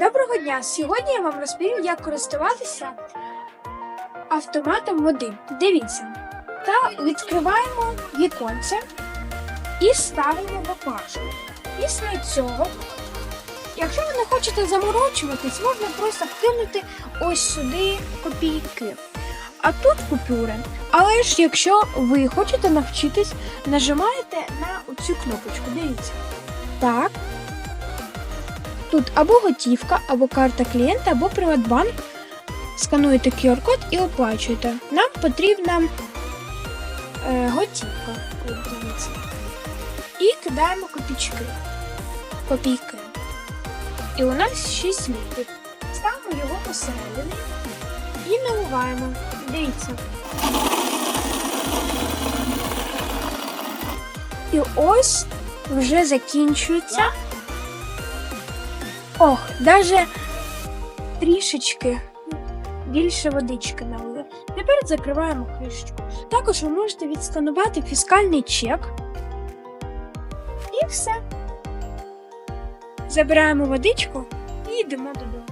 Доброго дня! Сьогодні я вам розповім, як користуватися автоматом води. Дивіться. Та відкриваємо віконце і ставимо баклажку. Після цього, якщо ви не хочете заморочуватись, можна просто вкинути ось сюди копійки. А тут купюри. Але ж якщо ви хочете навчитись, нажимаєте на цю кнопочку. Дивіться. Так. Тут або готівка, або карта клієнта, або Приватбанк. Скануєте QR-код і оплачуєте. Нам потрібна е, готівка. І кидаємо копійки. Копійки. І у нас 6 літрів. Ставимо його посередині і наливаємо. Дивіться. І ось вже закінчується. Ох, даже трішечки більше водички налили. Тепер закриваємо кришечку. Також ви можете відстанувати фіскальний чек. І все. Забираємо водичку і йдемо додому.